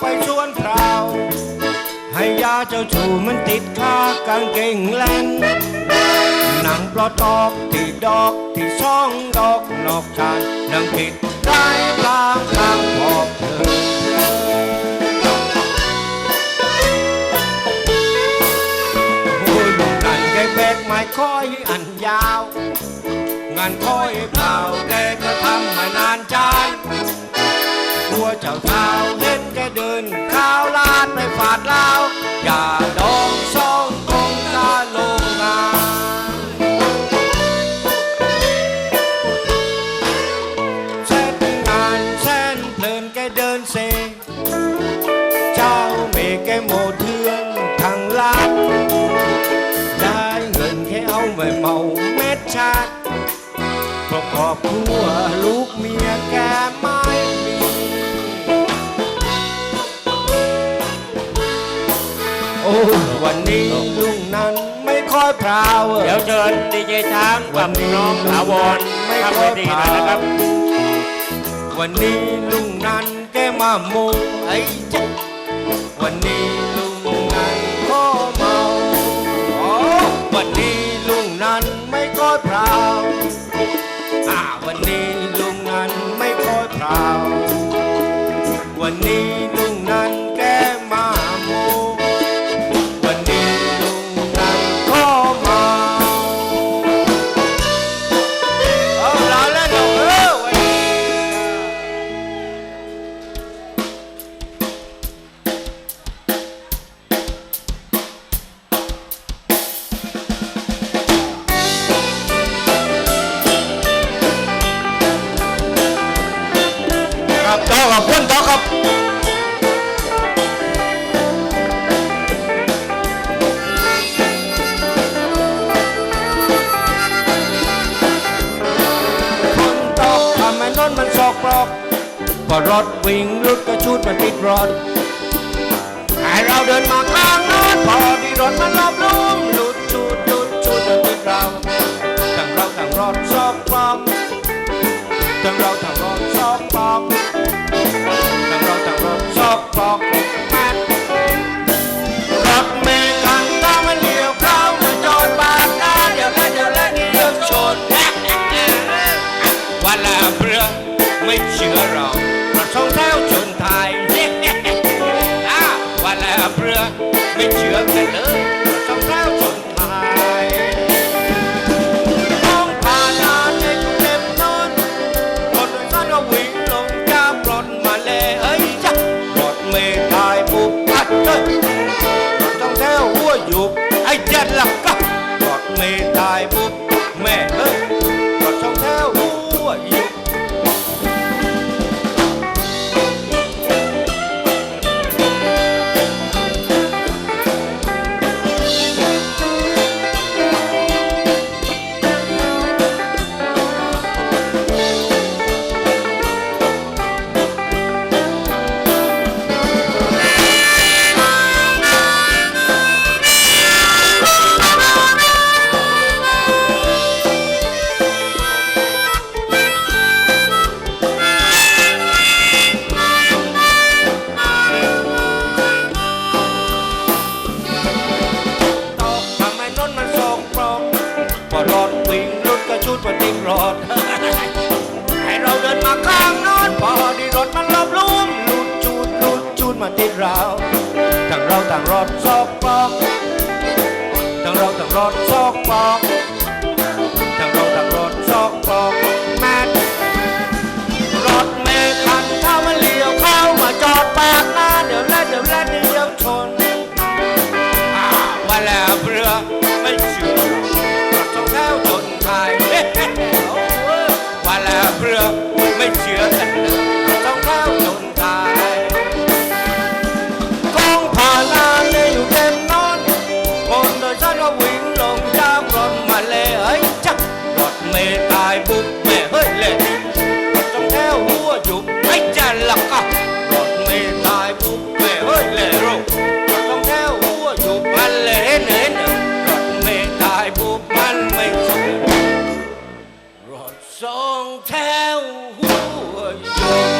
ไปชวนพราว ให้ยาเจ้าชูมันติดคากางเกงแลนหนังปลอดออกที่ดอกที่ช่องดอกนอกชานนังผิดได้กลางทางพอบเธอโอ้ยลูกนั่นแกแบกไม้ค่อยอันยาว งานค่อยเปล่าแกก็ทำมานานจานตัวเจ้าเท้า ดไปฝาดลาว อย่าดองซองคงกาลงงานเส้นงานเส้นเพลินแกเดินเซ เจ้าเมฆแกโมเทือนทางลาดได้เงินแค่เอาไปเมาเม็ดชาติเพระครอบครัวลูกเมียแกไม่มี โอ้วันนี้ลุงนั้นไม่ค่อยพราวเดี๋ยวเชิญดีเจช้างกับน้องถาวรข้ามเวทีหน่อยนะครับ วันนี้ลุงนั้นแกมาโมไอ้เจ๊ะวันนี้ลุงนั้น พอรถวิ่งรถกระชุดมันติดรถให้เราเดินมาข้างโน้นพอดีรถมันรอบลุ่มหลุดชุดหลุดชุดมันติดเราทั้งเราทั้งรถสอกปลอกทั้งเราทั้งรถสอกปลอกทั้งเราทั้งรถสอกปลอกแม่นรถเมล์กันถ้ามันเลี้ยวเข้ามาจอดปากหน้าเดี๋ยวแล้วเดี๋ยวแล้วเดี๋ยวชนวันละเพื่อไม่เชื่อเรา หลักก พอดีรถมันลบลุ่มลุดจูดลุดจูดมาติดเราทั้งเราต่างรถซอกปอกทั้งเราต่างรถซอกปอก องแถวหัวยง